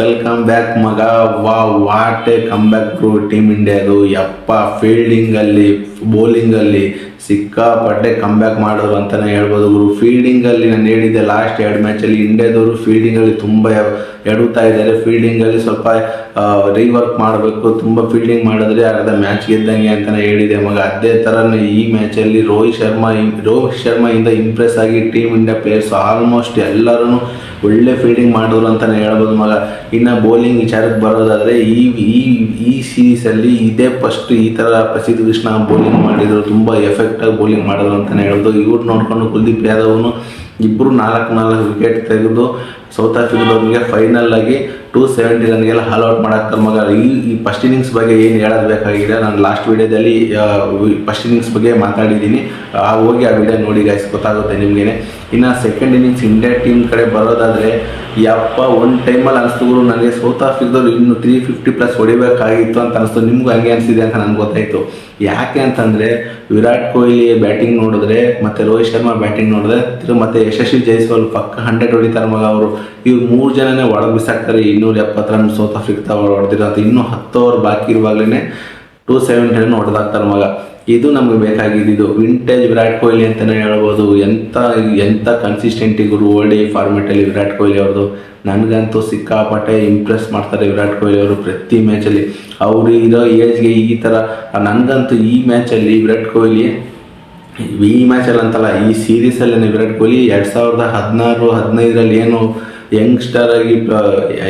Welcome back ಮಗ. ವಾ what a comeback team ಇಂಡಿಯಾದು ಯಪ್ಪ ಫೀಲ್ಡಿಂಗ್ ಅಲ್ಲಿ ಬೌಲಿಂಗ್ ಅಲ್ಲಿ. ಸಿಕ್ಕಾಪಟ್ಟೆ ಕಮ್ ಬ್ಯಾಕ್ ಮಾಡೋರು ಅಂತಾನೆ ಹೇಳ್ಬೋದು. ಗುರು ಫೀಲ್ಡಿಂಗ್ ಅಲ್ಲಿ ನಾನು ಹೇಳಿದ್ದೆ ಲಾಸ್ಟ್ ಎರಡು ಮ್ಯಾಚ್ ಅಲ್ಲಿ ಇಂಡಿಯಾದವರು ಫೀಲ್ಡಿಂಗ್ ಅಲ್ಲಿ ತುಂಬಾ ಎಡುತ್ತಾ ಇದ್ದಾರೆ. ಫೀಲ್ಡಿಂಗ್ ಅಲ್ಲಿ ಸ್ವಲ್ಪ ರೀವರ್ಕ್ ಮಾಡಬೇಕು. ತುಂಬಾ ಫೀಲ್ಡಿಂಗ್ ಮಾಡಿದ್ರೆ ಅರ್ಧ ಮ್ಯಾಚ್ ಗೆದ್ದಂಗೆ ಅಂತಾನೆ ಹೇಳಿದೆ. ಮಗ, ಅದೇ ತರನೇ ಈ ಮ್ಯಾಚ್ ಅಲ್ಲಿ ರೋಹಿತ್ ಶರ್ಮಾ ರೋಹಿತ್ ಶರ್ಮಾ ಇಂದ ಇಂಪ್ರೆಸ್ ಆಗಿ ಟೀಮ್ ಇಂಡಿಯಾ ಪ್ಲೇಯರ್ಸ್ ಆಲ್ಮೋಸ್ಟ್ ಎಲ್ಲರೂ ಒಳ್ಳೆ ಫೀಲ್ಡಿಂಗ್ ಮಾಡೋರು ಅಂತಾನೆ ಹೇಳ್ಬೋದು ಮಗ. ಇನ್ನು ಬೌಲಿಂಗ್ ವಿಚಾರಕ್ಕೆ ಬರೋದಾದ್ರೆ ಈ ಈ ಈ ಸೀರೀಸ್ ಅಲ್ಲಿ ಇದೇ ಫಸ್ಟ್ ಈ ತರ ಪ್ರಸಿದ್ಧ ಕೃಷ್ಣ ಬೌಲಿಂಗ್ ಮಾಡಿದ್ರು. ತುಂಬಾ ಎಫೆಕ್ಟ್ ಆಗಿ ಬೌಲಿಂಗ್ ಮಾಡೋದು ಅಂತಾನೆ ಹೇಳ್ದು ಇವ್ರು ನೋಡ್ಕೊಂಡು ಕುಲ್ದೀಪ್ ಯಾದವ್ನು ಇಬ್ರು ನಾಲ್ಕು ನಾಲ್ಕು ವಿಕೆಟ್ ತೆಗೆದು ಸೌತ್ ಆಫ್ರಿಕಾದವ್ರಿಗೆ ಫೈನಲ್ ಆಗಿ ಟೂ ಸೆವೆಂಟಿ ರನ್ಗೆಲ್ಲ ಹಾಲ್ ಔಟ್ ಮಾಡಕ್ಕೆ ಮಗ. ಈ ಈ ಫಸ್ಟ್ ಇನ್ನಿಂಗ್ಸ್ ಬಗ್ಗೆ ಏನು ಹೇಳೋದು ಬೇಕಾಗಿದೆ? ನಾನು ಲಾಸ್ಟ್ ವಿಡಿಯೋದಲ್ಲಿ ಫಸ್ಟ್ ಇನ್ನಿಂಗ್ಸ್ ಬಗ್ಗೆ ಮಾತಾಡಿದ್ದೀನಿ. ಹೋಗಿ ಆ ವಿಡಿಯೋ ನೋಡಿ ಗಾಯ್ಸ್ ಗೊತ್ತಾಗುತ್ತೆ ನಿಮಗೇನೆ. ಇನ್ನು ಸೆಕೆಂಡ್ ಇನ್ನಿಂಗ್ಸ್ ಇಂಡಿಯಾ ಟೀಮ್ ಕಡೆ ಬರೋದಾದರೆ, ಯಪ್ಪ, ಒಂದು ಟೈಮಲ್ಲಿ ಅನಿಸ್ತು ಗುರು ನನಗೆ ಸೌತ್ ಆಫ್ರಿಕಾದವ್ರು ಇನ್ನು ತ್ರೀ ಫಿಫ್ಟಿ ಪ್ಲಸ್ ಹೊಡಿಬೇಕಾಗಿತ್ತು ಅಂತ ಅನಿಸ್ತು. ನಿಮ್ಗೆ ಹಂಗೆ ಅನಿಸಿದೆ ಅಂತ ನನಗೆ ಗೊತ್ತಾಯಿತು. ಯಾಕೆ ಅಂತಂದರೆ, ವಿರಾಟ್ ಕೊಹ್ಲಿ ಬ್ಯಾಟಿಂಗ್ ನೋಡಿದ್ರೆ, ಮತ್ತು ರೋಹಿತ್ ಶರ್ಮಾ ಬ್ಯಾಟಿಂಗ್ ನೋಡಿದ್ರೆ ಮತ್ತೆ ಯಶಸ್ವಿ ಜೈಸ್ವಾಲ್ ಪಕ್ಕ ಹಂಡ್ರೆಡ್ ಹೊಡಿತಾರೆ ಮಗ ಅವರು. ಇವ್ರು ಮೂರು ಜನನೇ ಒಳಗೆ ಬಿಸಾಕ್ತಾರೆ, ಇನ್ನೂರ ಎಪ್ಪತ್ತು ರನ್ ಸೌತ್ ಆಫ್ರಿಕಾ ಹೊಡೆದಿರೋ ಅಂತ. ಇನ್ನೂ ಹತ್ತು ಓವರ್ ಬಾಕಿ ಇರುವಾಗಲೇ ಟೂ ಸೆವೆಂಟಿ ರನ್ ಹೊಡೆದಾಕ್ತಾರೆ ಮಗ. ಇದು ನಮಗೆ ಬೇಕಾಗಿದ್ದು ವಿಂಟೇಜ್ ವಿರಾಟ್ ಕೊಹ್ಲಿ ಅಂತಲೇ ಹೇಳ್ಬೋದು. ಎಂಥ ಎಂಥ ಕನ್ಸಿಸ್ಟೆಂಟ್ ಗುರು ಓಲ್ಡ್ ಫಾರ್ಮೆಟಲ್ಲಿ ವಿರಾಟ್ ಕೊಹ್ಲಿ ಅವ್ರದ್ದು ನನಗಂತೂ ಸಿಕ್ಕಾಪಟ್ಟೆ ಇಂಪ್ರೆಸ್ ಮಾಡ್ತಾರೆ ವಿರಾಟ್ ಕೊಹ್ಲಿ ಅವರು ಪ್ರತಿ ಮ್ಯಾಚಲ್ಲಿ ಅವರು ಇರೋ ಏಜ್ಗೆ ಈ ಥರ ನನಗಂತೂ ಈ ಮ್ಯಾಚಲ್ಲಿ ವಿರಾಟ್ ಕೊಹ್ಲಿ ಈ ಮ್ಯಾಚಲ್ಲಿ ಅಂತಲ್ಲ, ಈ ಸೀರೀಸಲ್ಲಿ ವಿರಾಟ್ ಕೊಹ್ಲಿ ಎರಡು ಸಾವಿರದ ಹದಿನಾರು, ಹದಿನೈದರಲ್ಲಿ ಏನು ಯಂಗ್ಸ್ಟರ್ ಆಗಿ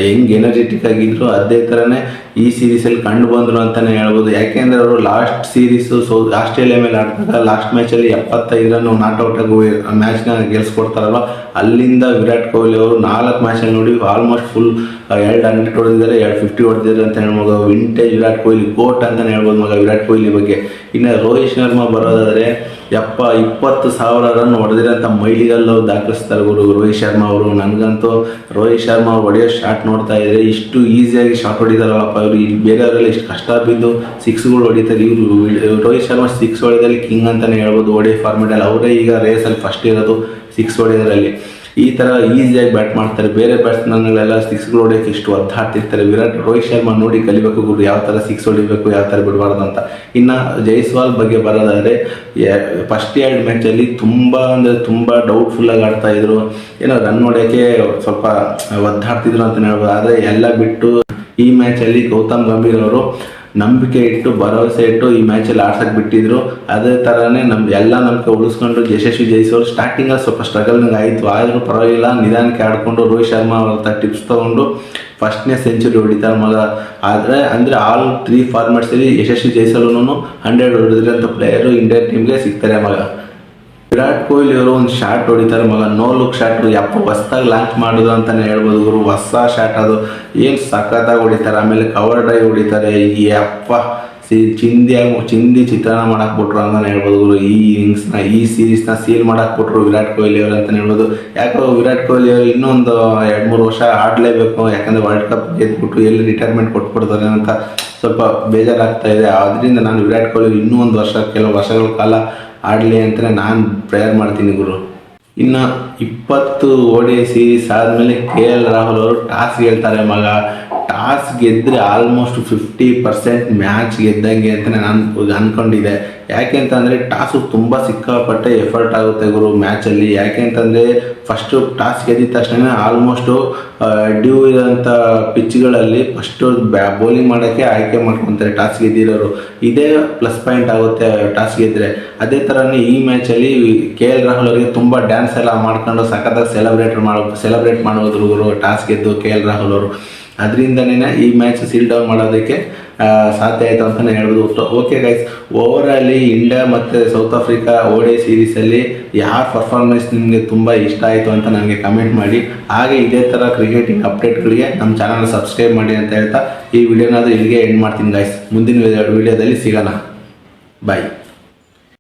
ಹೆಂಗ್ ಎನರ್ಜೆಟಿಕ್ ಆಗಿದ್ರು, ಅದೇ ಥರನೇ ಈ ಸೀರೀಸಲ್ಲಿ ಕಂಡು ಬಂದರು ಅಂತಲೇ ಹೇಳ್ಬೋದು. ಯಾಕೆಂದ್ರೆ ಅವರು ಲಾಸ್ಟ್ ಸೀರೀಸು ಸೌ, ಆಸ್ಟ್ರೇಲಿಯಾ ಮೇಲೆ ಆಡಿದಾಗ ಲಾಸ್ಟ್ ಮ್ಯಾಚಲ್ಲಿ ಎಪ್ಪತ್ತೈದು ರನ್ ನಾಟ್ ಔಟ್ ಆಗಿ ಮ್ಯಾಚ್ನ ಗೆಲ್ಸ್ಕೊಡ್ತಾರಲ್ವ? ಅಲ್ಲಿಂದ ವಿರಾಟ್ ಕೊಹ್ಲಿ ಅವರು ನಾಲ್ಕು ಮ್ಯಾಚಲ್ಲಿ ನೋಡಿ ಆಲ್ಮೋಸ್ಟ್ ಫುಲ್ ಎರಡು ಹಂಡ್ರೆಡ್ ಹೊಡೆದಿದ್ದಾರೆ, ಎರಡು ಫಿಫ್ಟಿ ಹೊಡೆದಿದ್ದಾರೆ ಅಂತ ಹೇಳ್ಬೋದು. ವಿಂಟೇಜ್ ವಿರಾಟ್ ಕೊಹ್ಲಿ ಕೋಟ್ ಅಂತಲೇ ಹೇಳ್ಬೋದು ಮಗ ವಿರಾಟ್ ಕೊಹ್ಲಿ ಬಗ್ಗೆ. ಇನ್ನು ರೋಹಿತ್ ಶರ್ಮಾ ಬರೋದಾದರೆ ಯಪ್ಪ, ಇಪ್ಪತ್ತು ಸಾವಿರ ರನ್ ಹೊಡೆದಿರೋಂಥ ಮೈಲಿಗಲ್ಲು ದಾಖಲಿಸ್ತಾರೆ ಗುರು ರೋಹಿತ್ ಶರ್ಮಾ ಅವರು. ನನಗಂತೂ ರೋಹಿತ್ ಶರ್ಮಾ ಅವ್ರು ಹೊಡೆಯೋ ಶಾಟ್ ನೋಡ್ತಾ ಇದ್ರೆ ಇಷ್ಟು ಈಸಿಯಾಗಿ ಶಾಟ್ ಹೊಡಿತಾರಲ್ಲಪ್ಪ ಇವರು. ಇಲ್ಲಿ ಬೇರೆಯವರೆಲ್ಲ ಇಷ್ಟು ಕಷ್ಟ ಬಿದ್ದು ಸಿಕ್ಸ್ಗಳು ಹೊಡಿತಾರೆ ಇವರು. ರೋಹಿತ್ ಶರ್ಮಾ ಸಿಕ್ಸ್ ಹೊಡೆದಲ್ಲಿ ಕಿಂಗ್ ಅಂತಲೇ ಹೇಳ್ಬೋದು. ಓಡಿ ಫಾರ್ಮೆಟಲ್ಲಿ ಅವರೇ ಈಗ ರೇಸಲ್ಲಿ ಫಸ್ಟ್ ಇರೋದು ಸಿಕ್ಸ್ ಹೊಡೆಯೋದ್ರಲ್ಲಿ. ಈ ಥರ ಈಸಿಯಾಗಿ ಬ್ಯಾಟ್ ಮಾಡ್ತಾರೆ. ಬೇರೆ ಬ್ಯಾಟ್ಸ್ಮನ್ಗಳೆಲ್ಲ ಸಿಕ್ಸ್ಗಳು ಹೊಡೆಯೋಕೆ ಇಷ್ಟು ಒದ್ದಾಡ್ತಿರ್ತಾರೆ ವಿರಾಟ್, ರೋಹಿತ್ ಶರ್ಮಾ ನೋಡಿ ಕಲಿಬೇಕು ಗುರು, ಯಾವ ಥರ ಸಿಕ್ಸ್ ಹೊಡಿಬೇಕು, ಯಾವ ಥರ ಬಿಡಬಾರ್ದು ಅಂತ. ಇನ್ನು ಜೈಸ್ವಾಲ್ ಬಗ್ಗೆ ಬರೋದಾದ್ರೆ ಫಸ್ಟ್ ಎರಡು ಮ್ಯಾಚಲ್ಲಿ ತುಂಬ ಅಂದರೆ ತುಂಬ ಡೌಟ್ಫುಲ್ಲಾಗಿ ಆಡ್ತಾ ಇದ್ರು. ಏನೋ ರನ್ ಹೊಡೆಯೋಕ್ಕೆ ಸ್ವಲ್ಪ ಒದ್ದಾಡ್ತಿದ್ರು ಅಂತ ಹೇಳ್ಬೋದು. ಆದರೆ ಎಲ್ಲ ಬಿಟ್ಟು ಈ ಮ್ಯಾಚಲ್ಲಿ ಗೌತಮ್ ಗಂಭೀರ್ ಅವರು ನಂಬಿಕೆ ಇಟ್ಟು, ಭರವಸೆ ಇಟ್ಟು ಈ ಮ್ಯಾಚಲ್ಲಿ ಆಡ್ಸಕ್ಕೆ ಬಿಟ್ಟಿದ್ರು. ಅದೇ ಥರನೇ ನಮ್, ಎಲ್ಲ ನಂಬಿಕೆ ಉಳಿಸ್ಕೊಂಡು ಯಶಸ್ವಿ ಜೈಸ್ವಾಲ್ ಸ್ಟಾರ್ಟಿಂಗಲ್ಲಿ ಸ್ವಲ್ಪ ಸ್ಟ್ರಗಲ್ನಾಗ ಆಯಿತು. ಆದರೂ ಪರವಾಗಿಲ್ಲ, ನಿಧಾನಕ್ಕೆ ಆಡ್ಕೊಂಡು ರೋಹಿತ್ ಶರ್ಮಾ ಅವ್ರ ಟಿಪ್ಸ್ ತೊಗೊಂಡು ಫಸ್ಟ್ನೇ ಸೆಂಚುರಿ ಹೊಡಿತಾರೆ ಮಗ. ಆದರೆ, ಅಂದರೆ ಆಲ್ ತ್ರೀ ಫಾರ್ಮೆಟ್ಸಲ್ಲಿ ಯಶಸ್ವಿ ಜಯಿಸಲು ಹಂಡ್ರೆಡ್ ಹೊಡೆದಿರೋಂಥ ಪ್ಲೇಯರು ಇಂಡಿಯನ್ ಟೀಮ್ಗೆ ಸಿಗ್ತಾರೆ ಮಗ. ವಿರಾಟ್ ಕೊಹ್ಲಿ ಅವರು ಒಂದು ಶಾಟ್ ಹೊಡಿತಾರೆ. ಮಗ ನೋ ಲುಕ್ ಶಾಟ್ ಯಪ್ಪ, ಹೊಸ್ದಾಗಿ ಲಾಂಚ್ ಮಾಡೋದು ಅಂತಲೇ ಹೇಳ್ಬೋದು ಗುರು. ಹೊಸ ಶಾಟ್ ಅದು. ಏನು ಸಖತ್ತಾಗಿ ಹೊಡಿತಾರೆ. ಆಮೇಲೆ ಕವರ್ ಡ್ರೈವ್ ಹೊಡಿತಾರೆ. ಯಪ್ಪ. ಸಿ ಚಿಂದಿಯಾಗಿ ಚಿಂದಿ ಚಿತ್ರಾನ್ನ ಮಾಡಕ್ ಬಿಟ್ರು ಅಂತಾನೆ ಹೇಳ್ಬೋದು ಗುರು. ಈ ನ, ಈ ಸೀರೀಸ್ನ ಸೀಲ್ ಮಾಡಕ್ ಬಿಟ್ರು ವಿರಾಟ್ ಕೊಹ್ಲಿ ಅವ್ರು ಅಂತಾನೆ ಹೇಳ್ಬೋದು. ಯಾಕೋ ವಿರಾಟ್ ಕೊಹ್ಲಿ ಅವರು ಇನ್ನೊಂದು ಎರಡು, ಮೂರು ವರ್ಷ ಆಡಲೇಬೇಕು, ಯಾಕಂದ್ರೆ ವರ್ಲ್ಡ್ ಕಪ್ ಗೆದ್ಬಿಟ್ಟು ಎಲ್ಲಿ ರಿಟೈರ್ಮೆಂಟ್ ಕೊಟ್ಬಿಡ್ತಾರೆ ಅಂತ ಸ್ವಲ್ಪ ಬೇಜಾರಾಗ್ತಾ ಇದೆ. ಅದರಿಂದ ನಾನು ವಿರಾಟ್ ಕೊಹ್ಲಿ ಇನ್ನೂ ಒಂದು ವರ್ಷ, ಕೆಲವು ವರ್ಷಗಳ ಕಾಲ ಆಡಲಿ ಅಂತಲೇ ನಾನು ಪ್ರೇಯರ್ ಮಾಡ್ತೀನಿ ಗುರು. ಇನ್ನು ಇಪ್ಪತ್ತು ಓಡಿ ಸೀರೀಸ್ ಆದಮೇಲೆ ಕೆ ಎಲ್ ರಾಹುಲ್ ಅವರು ಟಾಸ್ ಹೇಳ್ತಾರೆ ಮಗ. ಟಾಸ್ ಗೆದ್ದರೆ ಆಲ್ಮೋಸ್ಟ್ ಫಿಫ್ಟಿ ಪರ್ಸೆಂಟ್ ಮ್ಯಾಚ್ ಗೆದ್ದಂಗೆ ಅಂತ ನಾನು ಅನ್ಕೊಂಡಿದ್ದೆ. ಯಾಕೆ ಅಂತಂದರೆ ಟಾಸು ತುಂಬ ಸಿಕ್ಕಾಪಟ್ಟೆ ಎಫರ್ಟ್ ಆಗುತ್ತೆ ಗುರು ಮ್ಯಾಚಲ್ಲಿ ಯಾಕೆ ಅಂತಂದರೆ ಫಸ್ಟು ಟಾಸ್ ಗೆದ್ದಿದ ತಕ್ಷಣ ಆಲ್ಮೋಸ್ಟು ಡ್ಯೂ ಇರೋಂಥ ಪಿಚ್ಗಳಲ್ಲಿ ಫಸ್ಟು ಬ್ಯಾ ಬೌಲಿಂಗ್ ಮಾಡೋಕ್ಕೆ ಆಯ್ಕೆ ಮಾಡ್ಕೊತಾರೆ ಟಾಸ್ ಗೆದ್ದಿರೋರು. ಇದೇ ಪ್ಲಸ್ ಪಾಯಿಂಟ್ ಆಗುತ್ತೆ ಟಾಸ್ ಗೆದ್ದರೆ ಅದೇ ಥರನೇ ಈ ಮ್ಯಾಚಲ್ಲಿ ಕೆ ಎಲ್ ರಾಹುಲ್ ಅವರಿಗೆ ತುಂಬ ಡ್ಯಾನ್ಸ್ ಎಲ್ಲ ಮಾಡ್ಕೊಂಡು ಸಖತ್ತಾಗಿ ಸೆಲೆಬ್ರೇಟ್ ಮಾಡೋ ಸೆಲೆಬ್ರೇಟ್ ಮಾಡೋದ್ರು ಗುರು ಟಾಸ್ ಗೆದ್ದು ಕೆ ಎಲ್ ರಾಹುಲ್ ಅವರು. ಅದರಿಂದನೇ ಈ ಮ್ಯಾಚ್ ಸೀಲ್ ಡೌನ್ ಮಾಡೋದಕ್ಕೆ ಸಾಧ್ಯ ಆಯಿತು ಅಂತಲೇ ಹೇಳ್ಬೋದು. ಓಕೆ ಗೈಸ್ ಓವರಾಲಿ ಇಂಡಿಯಾ ಮತ್ತು ಸೌತ್ ಆಫ್ರಿಕಾ ಓಡೆ ಸೀರೀಸಲ್ಲಿ ಯಾರ ಪರ್ಫಾರ್ಮೆನ್ಸ್ ನಿಮಗೆ ತುಂಬ ಇಷ್ಟ ಆಯಿತು ಅಂತ ನನಗೆ ಕಮೆಂಟ್ ಮಾಡಿ. ಹಾಗೆ ಇದೇ ಥರ ಕ್ರಿಕೆಟಿಂಗ್ ಅಪ್ಡೇಟ್ಗಳಿಗೆ ನಮ್ಮ ಚಾನಲ್ ಸಬ್ಸ್ಕ್ರೈಬ್ ಮಾಡಿ ಅಂತ ಹೇಳ್ತಾ ಈ ವಿಡಿಯೋನಾದ್ರೂ ಇಲ್ಲಿಗೆ ಎಂಡ್ ಮಾಡ್ತೀನಿ ಗೈಸ್ ಮುಂದಿನ ವಿಡಿಯೋದಲ್ಲಿ ಸಿಗೋಣ. ಬಾಯ್